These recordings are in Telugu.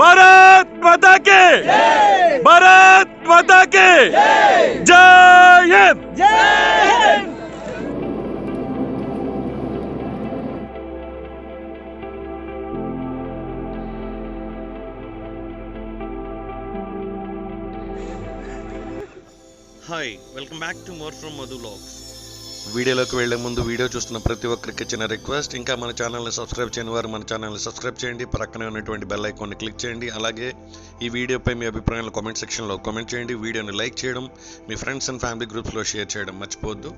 భారత్ మాతా కి భారత్ మాతా కి జై Hind hi welcome back to more from Madhu logs వీడియోలోకి వెళ్ళే ముందు వీడియో చూస్తున్న ప్రతి ఒక్కరికి చిన్న రిక్వెస్ట్. ఇంకా మన ఛానల్ని సబ్స్క్రైబ్ చేయని వారు మన ఛానల్ని సబ్స్క్రైబ్ చేయండి. ప్రక్కనే ఉన్నటువంటి బెల్ ఐకాన్ని క్లిక్ చేయండి. అలాగే ఈ వీడియోపై మీ అభిప్రాయాలు కామెంట్ సెక్షన్లో కామెంట్ చేయండి. వీడియోని లైక్ చేయడం మీ ఫ్రెండ్స్ అండ్ ఫ్యామిలీ గ్రూప్స్లో షేర్ చేయడం మర్చిపోద్దు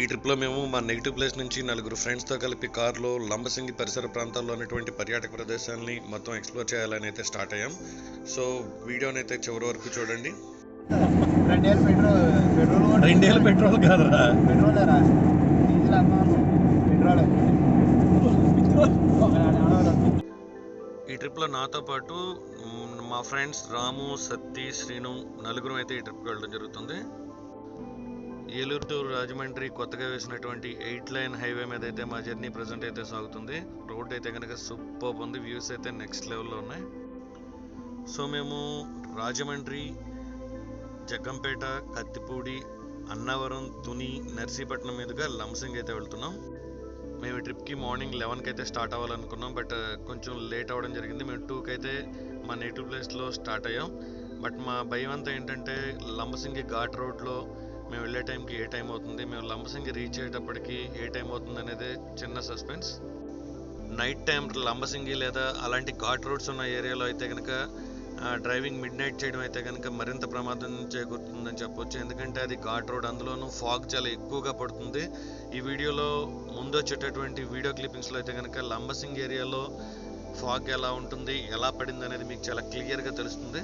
ఈ ట్రిప్లో మేము మా నెగిటివ్ ప్లేస్ నుంచి నలుగురు ఫ్రెండ్స్తో కలిపి కార్లో లంబసింగి పరిసర ప్రాంతాల్లో ఉన్నటువంటి పర్యాటక ప్రదేశాలని మొత్తం ఎక్స్ప్లోర్ చేయాలని అయితే స్టార్ట్ అయ్యాం. సో వీడియోని అయితే చివరి వరకు చూడండి. రెండేళ్ళు పెట్రోల్ పెట్రోల్ కూడా రెండేళ్ళు పెట్రోల్ కాదురా. పెట్రోల్ రా డీజిల్ అన్నాను పెట్రోల్. ఈ ట్రిప్లో నాతో పాటు మ్, మా ఫ్రెండ్స్ రాము సత్తి శ్రీను నలుగురు అయితే ఈ ట్రిప్కి వెళ్ళడం జరుగుతుంది. ఏలూరు టు రాజమండ్రి కొత్తగా వేసినటువంటి ఎయిట్ లైన్ హైవే మీద అయితే మా జర్నీ ప్రజెంట్ అయితే సాగుతుంది. రోడ్ అయితే కనుక సూపర్ ఉంది. వ్యూస్ అయితే నెక్స్ట్ లెవెల్లో ఉన్నాయి. సో మేము రాజమండ్రి జగ్గంపేట కత్తిపూడి అన్నవరం తుని నర్సీపట్నం మీదుగా లంసింగ్ అయితే వెళ్తున్నాం. మేము ఈ ట్రిప్కి మార్నింగ్ లెవెన్కి అయితే స్టార్ట్ అవ్వాలనుకున్నాం. బట్ కొంచెం లేట్ అవ్వడం జరిగింది. మేము టూకి అయితే మా నేటివ్ ప్లేస్లో స్టార్ట్ అయ్యాం. బట్ మా భయం అంతా ఏంటంటే లంబసింగి ఘాట్ రోడ్లో మేము వెళ్ళే టైంకి ఏ టైం అవుతుంది? మేము లంబసింగి రీచ్ అయ్యేటప్పటికి ఏ టైం అవుతుంది అనేది చిన్న సస్పెన్స్ నైట్ టైం లంబసింగి లేదా అలాంటి ఘాట్ రోడ్స్ ఉన్న ఏరియాలో అయితే కనుక డ్రైవింగ్ మిడ్ నైట్ చేయడం అయితే కనుక మరింత ప్రమాదం చేకూరుతుందని చెప్పొచ్చు. ఎందుకంటే అది ఘాట్ రోడ్ అందులోనూ ఫాగ్ చాలా ఎక్కువగా పడుతుంది. ఈ వీడియోలో ముందు వచ్చేటటువంటి వీడియో క్లిప్పింగ్స్లో అయితే కనుక లంబసింగ్ ఏరియాలో ఫాగ్ ఎలా ఉంటుంది ఎలా పడింది అనేది మీకు చాలా క్లియర్గా తెలుస్తుంది.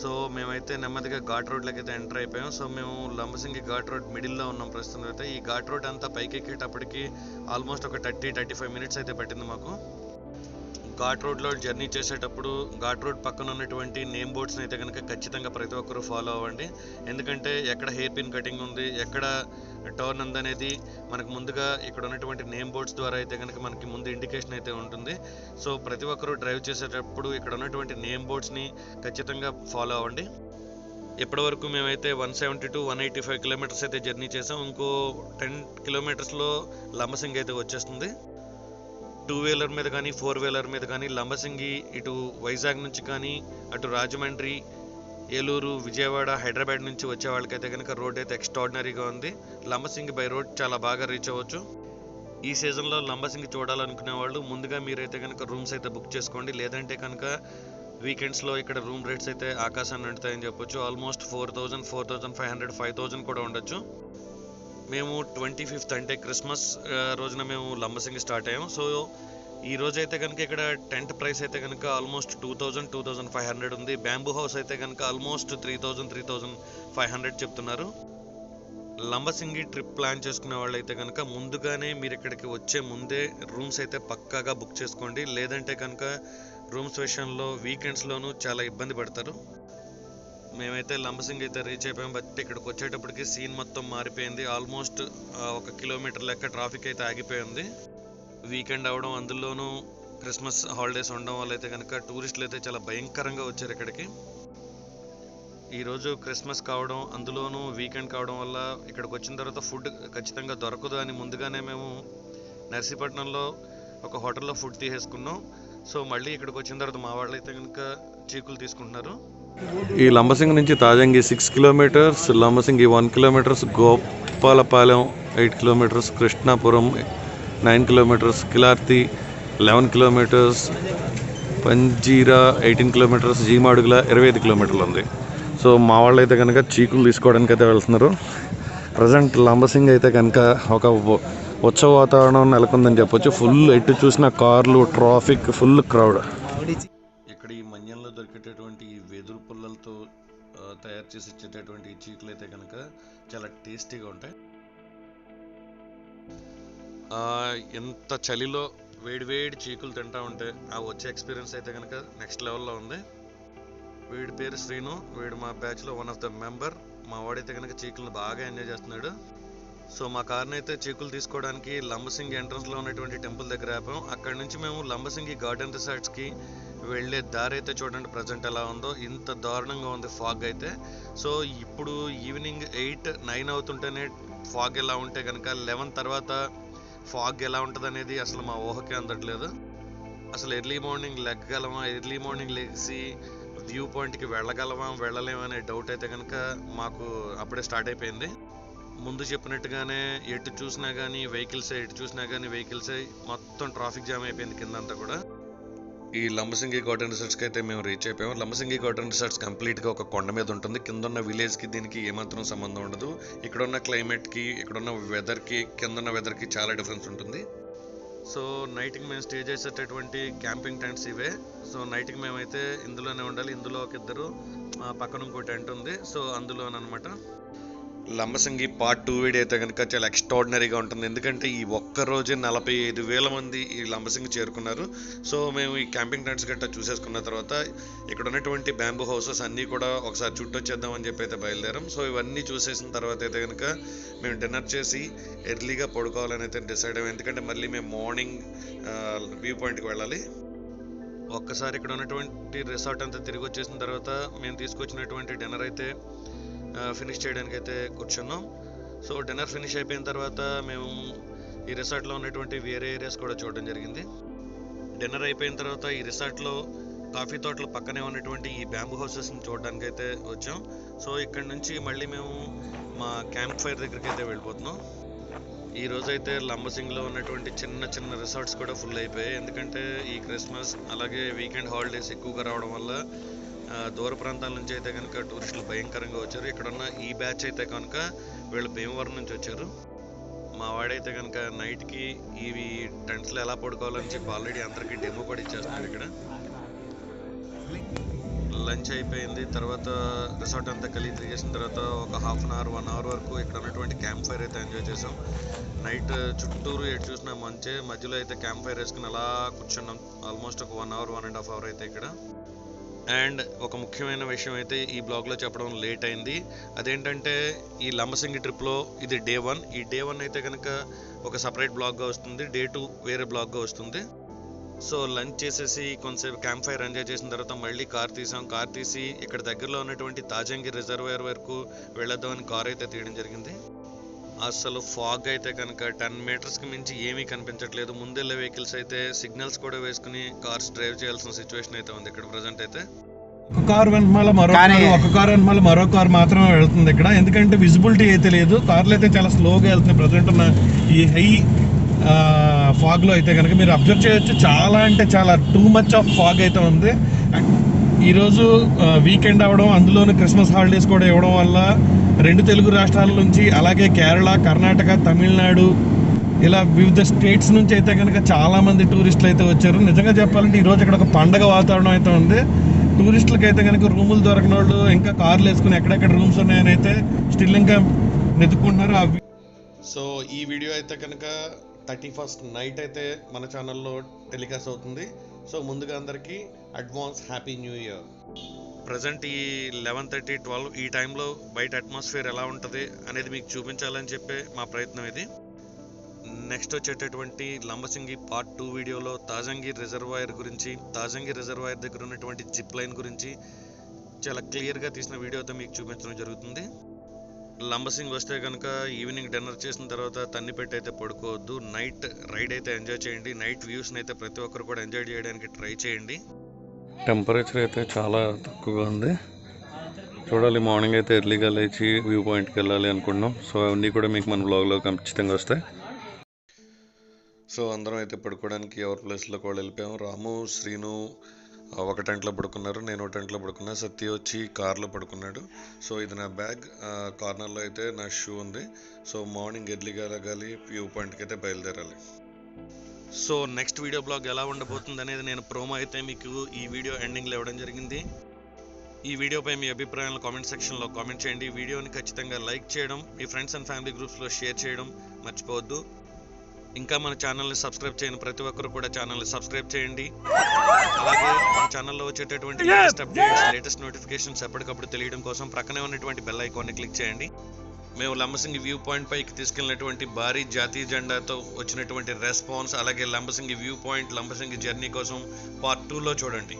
సో మేమైతే నెమ్మదిగా ఘాట్ రోడ్లోకి అయితే ఎంటర్ అయిపోయాం. సో మేము లంబసింగి ఘాట్ రోడ్ మిడిల్లో ఉన్నాం ప్రస్తుతం అయితే. ఈ ఘాట్ రోడ్ అంతా పైకి ఎక్కేటప్పటికి ఆల్మోస్ట్ ఒక థర్టీ థర్టీ ఫైవ్ మినిట్స్ అయితే పట్టింది మాకు. ఘాట్ రోడ్లో జర్నీ చేసేటప్పుడు ఘాట్ రోడ్ పక్కన ఉన్నటువంటి నేమ్ బోర్డ్స్ని అయితే కనుక ఖచ్చితంగా ప్రతి ఒక్కరూ ఫాలో అవ్వండి. ఎందుకంటే ఎక్కడ హెయిర్ పిన్ కటింగ్ ఉంది ఎక్కడ టర్న్ ఉంది అనేది మనకు ముందుగా ఇక్కడ ఉన్నటువంటి నేమ్ బోర్డ్స్ ద్వారా అయితే కనుక మనకి ముందు ఇండికేషన్ అయితే ఉంటుంది. సో ప్రతి ఒక్కరూ డ్రైవ్ చేసేటప్పుడు ఇక్కడ ఉన్నటువంటి నేమ్ బోర్డ్స్ని ఖచ్చితంగా ఫాలో అవ్వండి. ఇప్పటివరకు మేమైతే one seventy two one eighty five kilometres అయితే జర్నీ చేసాం. ఇంకో టెన్ కిలోమీటర్స్లో లంబసింగ్ అయితే వచ్చేస్తుంది. టూ వీలర్ మీద కానీ ఫోర్ వీలర్ మీద కానీ లంబసింగి ఇటు వైజాగ్ నుంచి కానీ అటు రాజమండ్రి ఏలూరు విజయవాడ హైదరాబాద్ నుంచి వచ్చే వాళ్ళకైతే కనుక రోడ్ అయితే ఎక్స్ట్రాడినరీగా ఉంది. లంబసింగి బై రోడ్ చాలా బాగా రీచ్ అవ్వచ్చు. ఈ సీజన్లో లంబసింగి చూడాలనుకునే వాళ్ళు ముందుగా మీరైతే కనుక రూమ్స్ అయితే బుక్ చేసుకోండి. లేదంటే కనుక వీకెండ్స్లో ఇక్కడ రూమ్ రేట్స్ అయితే ఆకాశాన్ని అంటుతాయని చెప్పొచ్చు. Almost four thousand four thousand five hundred five thousand కూడా ఉండొచ్చు. మేము ట్వంటీ ఫిఫ్త్ అంటే క్రిస్మస్ రోజున మేము లంబసింగి స్టార్ట్ అయ్యాం. సో ఈ రోజు అయితే కనుక ఇక్కడ టెంట్ ప్రైస్ అయితే కనుక almost two thousand two thousand five hundred ఉంది. బ్యాంబూ హౌస్ అయితే కనుక almost three thousand three thousand five hundred చెప్తున్నారు. లంబసింగి ట్రిప్ ప్లాన్ చేసుకునే వాళ్ళు అయితే కనుక ముందుగానే మీరు ఇక్కడికి వచ్చే ముందే రూమ్స్ అయితే పక్కాగా బుక్ చేసుకోండి. లేదంటే కనుక రూమ్స్ విషయంలో వీకెండ్స్లోనూ చాలా ఇబ్బంది పడతారు. మేమైతే లంబసింగ్ అయితే రీచ్ అయిపోయాం బట్ ఇక్కడికి వచ్చేటప్పటికి సీన్ మొత్తం మారిపోయింది. ఆల్మోస్ట్ ఒక కిలోమీటర్ లెక్క ట్రాఫిక్ అయితే ఆగిపోయింది. వీకెండ్ అవడం అందులోనూ క్రిస్మస్ హాలిడేస్ ఉండడం వల్ల అయితే కనుక టూరిస్టులు అయితే చాలా భయంకరంగా వచ్చారు ఇక్కడికి. ఈరోజు క్రిస్మస్ కావడం అందులోనూ వీకెండ్ కావడం వల్ల ఇక్కడికి వచ్చిన తర్వాత ఫుడ్ ఖచ్చితంగా దొరకదు అని ముందుగానే మేము నర్సీపట్నంలో ఒక హోటల్లో ఫుడ్ తీసేసుకున్నాం. సో మళ్ళీ ఇక్కడికి వచ్చిన తర్వాత మా వాళ్ళు అయితే కనుక చీకులు తీసుకుంటున్నారు. ఈ లంబసింగ్ నుంచి Tajangi six kilometres Lambasingi one kilometres Gopalapalem eight kilometres Krishnapuram nine kilometres Kilarthi eleven kilometres Panjeera eighteen kilometres G Madugula ఇరవై ఐదు కిలోమీటర్లు ఉంది. సో మా వాళ్ళు అయితే కనుక చీకులు తీసుకోవడానికి అయితే వెళ్తున్నారు. ప్రజెంట్ లంబసింగ్ అయితే కనుక ఒక ఉత్సవ వాతావరణం నెలకొందని చెప్పొచ్చు. ఫుల్ ఎటు చూసిన కార్లు ట్రాఫిక్ ఫుల్ క్రౌడ్ ఇక్కడ ఈ మన్యంలో దొరికేటటువంటి వెదురు పుల్లలతో తయారు చేసి ఇచ్చేటటువంటి చీకులు అయితే కనుక చాలా టేస్టీగా ఉంటాయి. ఎంత చలిలో వేడి వేడి చీకులు తింటా ఉంటే ఆ వచ్చే ఎక్స్పీరియన్స్ అయితే కనుక నెక్స్ట్ లెవెల్లో ఉంది. వీడి పేరు శ్రీను. వీడు మా బ్యాచ్లో వన్ ఆఫ్ ద మెంబర్ మా వాడైతే కనుక చీకులను బాగా ఎంజాయ్ చేస్తున్నాడు. సో మా కార్ని అయితే చీకులు తీసుకోవడానికి లంబసింగి ఎంట్రన్స్లో ఉన్నటువంటి టెంపుల్ దగ్గర ఆపాం. అక్కడ నుంచి మేము లంబసింగి గార్డెన్ రిసార్ట్స్కి వెళ్ళే దారి అయితే చూడండి ప్రజెంట్ ఎలా ఉందో. ఇంత దారుణంగా ఉంది ఫాగ్ అయితే. సో ఇప్పుడు ఈవినింగ్ ఎయిట్ నైన్ అవుతుంటేనే ఫాగ్ ఎలా ఉంటే కనుక లెవెన్ తర్వాత ఫాగ్ ఎలా ఉంటుంది అనేది అసలు మా ఊహకే అందట్లేదు. అసలు ఎర్లీ మార్నింగ్ లెగ్గలమా ఎర్లీ మార్నింగ్ లెగ్సి వ్యూ పాయింట్కి వెళ్ళగలమా వెళ్ళలేమనే అనే డౌట్ అయితే కనుక మాకు అప్పుడే స్టార్ట్ అయిపోయింది. ముందు చెప్పినట్టుగానే ఎటు చూసినా కానీ వెహికల్స్ ఎటు చూసినా కానీ వెహికల్స్ మొత్తం ట్రాఫిక్ జామ్ అయిపోయింది కిందంతా కూడా. ఈ లంబసింగి గార్డెన్ రిసార్ట్స్కి అయితే మేము రీచ్ అయిపోయాము లంబసింగి గార్డెన్ రిసార్ట్స్ కంప్లీట్గా ఒక కొండ మీద ఉంటుంది. కింద ఉన్న విలేజ్కి దీనికి ఏమాత్రం సంబంధం ఉండదు. ఇక్కడ ఉన్న క్లైమేట్కి ఇక్కడ ఉన్న వెదర్కి కింద ఉన్న వెదర్కి చాలా డిఫరెన్స్ ఉంటుంది. సో నైట్కి మేము స్టే చేసేటటువంటి క్యాంపింగ్ టెంట్స్ ఇవే. సో నైట్కి మేమైతే ఇందులోనే ఉండాలి. ఇందులో ఒక ఇద్దరు పక్కన ఇంకో టెంట్ ఉంది. సో అందులోనమాట లంబసింగి పార్ట్ టూ వీడియో అయితే కనుక చాలా ఎక్స్ట్రాడినరీగా ఉంటుంది. ఎందుకంటే ఈ ఒక్క రోజే నలభై ఐదు వేల మంది ఈ లంబసింగి చేరుకున్నారు. సో మేము ఈ క్యాంపింగ్ టెంట్స్ గట్టా చూసేసుకున్న తర్వాత ఇక్కడ ఉన్నటువంటి బ్యాంబూ హౌసెస్ అన్నీ కూడా ఒకసారి చుట్టొచ్చేద్దామని చెప్పి అయితే బయలుదేరాం. సో ఇవన్నీ చూసేసిన తర్వాత అయితే కనుక మేము డిన్నర్ చేసి ఎర్లీగా పడుకోవాలని అయితే డిసైడ్ అయ్యాం. ఎందుకంటే మళ్ళీ మేము మార్నింగ్ వ్యూ పాయింట్కి వెళ్ళాలి. ఒక్కసారి ఇక్కడ ఉన్నటువంటి రిసార్ట్ అంతా తిరిగి వచ్చేసిన తర్వాత మేము తీసుకొచ్చినటువంటి డిన్నర్ అయితే ఫినిష్ చేయడానికి అయితే కూర్చున్నాం. సో డిన్నర్ ఫినిష్ అయిపోయిన తర్వాత మేము ఈ రిసార్ట్లో ఉన్నటువంటి వేరే ఏరియాస్ కూడా చూడడం జరిగింది. డిన్నర్ అయిపోయిన తర్వాత ఈ రిసార్ట్లో కాఫీ తోటల పక్కనే ఉన్నటువంటి ఈ బ్యాంబూ హౌసెస్ని చూడడానికి అయితే వచ్చాం. సో ఇక్కడ నుంచి మళ్ళీ మేము మా క్యాంప్ ఫైర్ దగ్గరికి అయితే వెళ్ళిపోతున్నాం. ఈ అయితే లంబసింగ్లో ఉన్నటువంటి చిన్న చిన్న రిసార్ట్స్ కూడా ఫుల్ అయిపోయాయి. ఎందుకంటే ఈ క్రిస్మస్ అలాగే వీకెండ్ హాలిడేస్ ఎక్కువగా రావడం వల్ల దూర ప్రాంతాల నుంచి అయితే కనుక టూరిస్టులు భయంకరంగా వచ్చారు. ఇక్కడ ఉన్న ఈ బ్యాచ్ అయితే కనుక వీళ్ళు భీమవరం నుంచి వచ్చారు. మా వాడైతే కనుక నైట్కి ఇవి టెంట్స్లో ఎలా పడుకోవాలని చెప్పి ఆల్రెడీ అందరికీ డెమో కూడా ఇచ్చేస్తున్నారు ఇక్కడ. లంచ్ అయిపోయింది. తర్వాత రిసార్ట్ అంతా కలిగి తిరిగేసిన తర్వాత ఒక half an hour one hour వరకు ఇక్కడ ఉన్నటువంటి క్యాంప్ ఫైర్ అయితే ఎంజాయ్ చేసాం నైట్ చుట్టూరు ఎటు చూసినా మంచే. మధ్యలో అయితే క్యాంప్ ఫైర్ వేసుకుని అలా కూర్చున్నాం. ఆల్మోస్ట్ ఒక one hour one and half hour అయితే ఇక్కడ. అండ్ ఒక ముఖ్యమైన విషయం అయితే ఈ బ్లాగ్లో చెప్పడం లేట్ అయింది. అదేంటంటే ఈ లంబసింగి ట్రిప్లో ఇది డే వన్. ఈ డే వన్ అయితే కనుక ఒక సపరేట్ బ్లాగ్గా వస్తుంది. డే టూ వేరే బ్లాగ్గా వస్తుంది. సో లంచ్ చేసేసి కొంతసేపు క్యాంప్ ఫైర్ ఎంజాయ్ చేసిన తర్వాత మళ్ళీ కార్ తీసాం. కార్ తీసి ఇక్కడ దగ్గరలో ఉన్నటువంటి తాజంగి రిజర్వేర్ వరకు వెళ్ళొద్దామని కార్ అయితే తీయడం జరిగింది. అసలు ఫాగ్ అయితే కనుక టెన్ మీటర్స్కి మించి ఏమీ కనిపించట్లేదు. ముందెళ్ళే వెహికల్స్ అయితే సిగ్నల్స్ కూడా వేసుకుని కార్స్ డ్రైవ్ చేయాల్సిన సిచ్యువేషన్ అయితే ఉంది ఇక్కడ ప్రజెంట్ అయితే. ఒక కార్ వెనకాల మరో కానీ- కారు, ఒక కార్ వెనకాల మరో కార్ మాత్రమే వెళ్తుంది ఇక్కడ. ఎందుకంటే విజిబిలిటీ అయితే లేదు. కార్లు అయితే చాలా స్లోగా వెళ్తున్నాయి. ప్రజెంట్ ఉన్న ఈ హై ఫాగ్లో అయితే కనుక మీరు అబ్జర్వ్ చేయొచ్చు. చాలా అంటే చాలా టూ మచ్ ఆఫ్ ఫాగ్ అయితే ఉంది. ఈరోజు వీకెండ్ అవడం అందులోనూ క్రిస్మస్ హాలిడేస్ కూడా ఇవ్వడం వల్ల రెండు తెలుగు రాష్ట్రాల నుంచి అలాగే కేరళ కర్ణాటక తమిళనాడు ఇలా వివిధ స్టేట్స్ నుంచి అయితే కనుక చాలామంది టూరిస్టులు అయితే వచ్చారు. నిజంగా చెప్పాలంటే ఈరోజు ఇక్కడ ఒక పండగ వాతావరణం అయితే ఉంది. టూరిస్టులకు అయితే కనుక రూములు దొరకని వాళ్ళు ఇంకా కార్లు వేసుకుని ఎక్కడెక్కడ రూమ్స్ ఉన్నాయని అయితే స్టిల్ ఇంకా వెతుక్కుంటున్నారు. ఆ సో ఈ వీడియో అయితే కనుక థర్టీ ఫస్ట్ నైట్ అయితే మన ఛానల్లో టెలికాస్ట్ అవుతుంది. సో ముందుగా అందరికీ advance happy new year. Present ఈ లెవెన్ థర్టీ ట్వెల్వ్ ఈ టైంలో బయట అట్మాస్ఫియర్ ఎలా ఉంటుంది అనేది మీకు చూపించాలని చెప్పే మా ప్రయత్నం ఇది. నెక్స్ట్ వచ్చేటటువంటి లంబసింగి పార్ట్ టూ వీడియోలో తాజంగి రిజర్వాయర్ గురించి తాజంగి రిజర్వాయర్ దగ్గర ఉన్నటువంటి జిప్ లైన్ గురించి చాలా క్లియర్గా తీసిన వీడియోతో మీకు చూపించడం జరుగుతుంది. లంబసింగ్ వస్తే కనుక ఈవినింగ్ డిన్నర్ చేసిన తర్వాత తన్నిపెట్టి అయితే పడుకోవద్దు. నైట్ రైడ్ అయితే ఎంజాయ్ చేయండి. నైట్ వ్యూస్ని అయితే ప్రతి ఒక్కరు కూడా ఎంజాయ్ చేయడానికి ట్రై చేయండి. టెంపరేచర్ అయితే చాలా తక్కువగా ఉంది. చూడాలి మార్నింగ్ అయితే ఎర్లీగా లేచి వ్యూ పాయింట్కి వెళ్ళాలి అనుకున్నాం సో అవన్నీ కూడా మీకు మన బ్లాగ్లో ఖచ్చితంగా వస్తాయి. సో అందరం అయితే పడుకోవడానికి ఎవరి ప్లేస్లో కూడా వెళ్ళిపోయాం రాము శ్రీను ఒక టెంట్లో పడుకున్నారు నేను ఒక టెంట్లో పడుకున్నా సత్య వచ్చి కార్లో పడుకున్నాడు. సో ఇది నా బ్యాగ్ కార్నర్లో అయితే నా షూ ఉంది. సో మార్నింగ్ ఎర్లీగా లగాలి వ్యూ పాయింట్కి అయితే బయలుదేరాలి. సో నెక్స్ట్ వీడియో బ్లాగ్ ఎలా ఉండబోతుంది అనేది నేను ప్రోమో అయితే మీకు ఈ వీడియో ఎండింగ్లో ఇవ్వడం జరిగింది. ఈ వీడియోపై మీ అభిప్రాయాలను కామెంట్ సెక్షన్లో కామెంట్ చేయండి. ఈ వీడియోని ఖచ్చితంగా లైక్ చేయడం మీ ఫ్రెండ్స్ అండ్ ఫ్యామిలీ గ్రూప్స్లో షేర్ చేయడం మర్చిపోవద్దు. ఇంకా మన ఛానల్ని సబ్స్క్రైబ్ చేయని ప్రతి ఒక్కరు కూడా ఛానల్ని సబ్స్క్రైబ్ చేయండి. అలాగే మన ఛానల్లో వచ్చేటటువంటి లేటెస్ట్ అప్డేట్స్ లేటెస్ట్ నోటిఫికేషన్స్ ఎప్పటికప్పుడు తెలియడం కోసం ప్రక్కనే ఉన్నటువంటి బెల్ ఐకాన్ని క్లిక్ చేయండి. మేము లంబసింగి వ్యూ పాయింట్ పైకి తీసుకెళ్ళినటువంటి భారీ జాతీయ జెండాతో వచ్చినటువంటి రెస్పాన్స్ అలాగే Lambasingi view point Lambasingi journey కోసం పార్ట్ టూలో చూడండి.